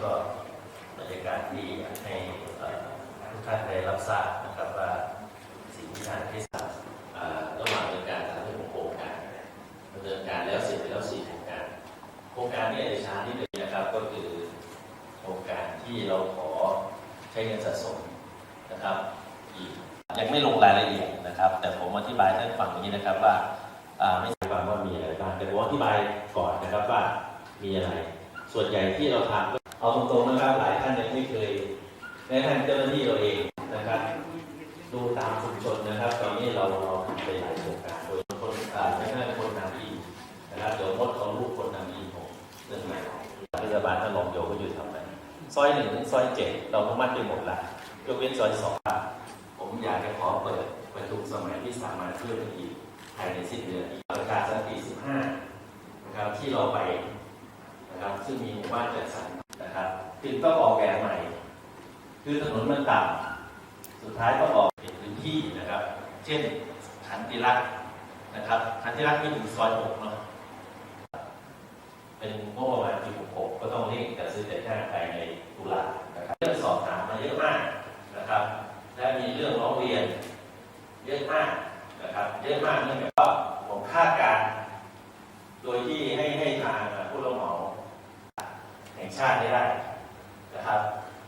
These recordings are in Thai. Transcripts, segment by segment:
ก็บรรยากาศที่อยากให้ทุกท่านได้รับทราบนะครับว่าสิ่งที่ทางเทศบาลระหว่างดำเนินการทางเรื่องของโครงการดำเนินการแล้วเสร็จไปแล้วสี่โครงการ โครงการนี้ในช้านิดนึงนะครับก็คือโครงการที่เราขอใช้เงินสะสมนะครับอีกยังไม่ลงรายละเอียดนะครับ แต่ผมอธิบายท่านฟังอย่างนี้นะครับว่าไม่ใช่ว่าว่ามีอะไรบ้างแต่ผมอธิบายก่อนนะครับว่ามีอะไร ส่วนใหญ่ที่เราทำก็ เอาตรงๆนะครับหลายท่านยังไม่เคยแม้ทั่งเจ้าหน้าที่เราเองนะครับ ดูตามชุมชนนะครับ ตอนนี้เราเราทำไปหลายโครงการโดยคนอ่าแม้กระทั่งคนนำอีนะครับเดี๋ยวมดเขาลูกคนนำอีกของเรื่องใหม่รัฐบาลท่านรองโยก็อยู่ทำนั้นซอยหนึ่งถึงซอยเจ็ดเราก็มัดไปหมดละยกเว้นซอยสองผมอยากจะขอเปิดประชุมสมัยที่สามัญเพื่ออีกภายในสิ้นเดือนประกาศสันติสิบห้านะครับที่เราไปนะครับซึ่งมีหมู่บ้านจัดสรร นะครับจึงต้องออกแบบใหม่ คือถนนมันต่ำสุดท้ายก็ออกเป็นพื้นที่นะครับ เช่นขันติรักษ์นะครับขันติรักษ์ไม่ถึงซอยหกเนาะเป็นงบประมาณปีหกหกก็ต้องเร่งจัดซื้อจัดจ้างภายในตุลานะครับเรื่องสอบถามมาเยอะมากนะครับ และมีเรื่องร้องเรียนเยอะมากนะครับ เยอะมากเนื่องจากว่าผมคาดการโดยที่ให้ให้ทางผู้รับเหมาแห่ง ชาติได้ นะครับ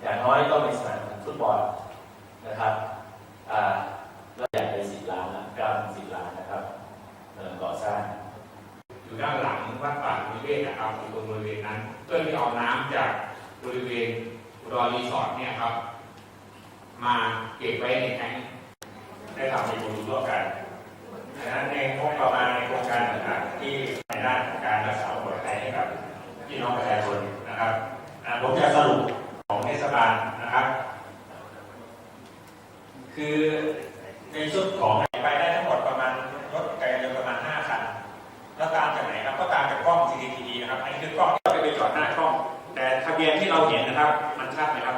อย่างน้อยต้องเป็นสนามฟุตบอลนะครับอ่าเราอยากไปสิบล้านละเก้าถึงสิบล้านนะครับเริ่มก่อสร้าง อยู่ด้านหลังวัดป่าวิเวกนะครับอยู่ตรงบริเวณนั้น เพื่อที่เอาน้ำจากบริเวณรอรีสอร์ทเนี่ยครับ มาเก็บไว้ในแทงได้ทำเป็นบริร่วมกันดังนั้นในงบประมาณ บาลนะครับ คือในชุดของไปได้ทั้งหมดประมาณรถไกลยนประมาณ 5 คัน แล้วตามจากไหนครับก็ตามจากกล้อง CCTV นะครับอันนี้คือกล้องที่เราไปจอดหน้ากล้อง แต่ทะเบียนที่เราเห็นนะครับ มันชัดไหมครับ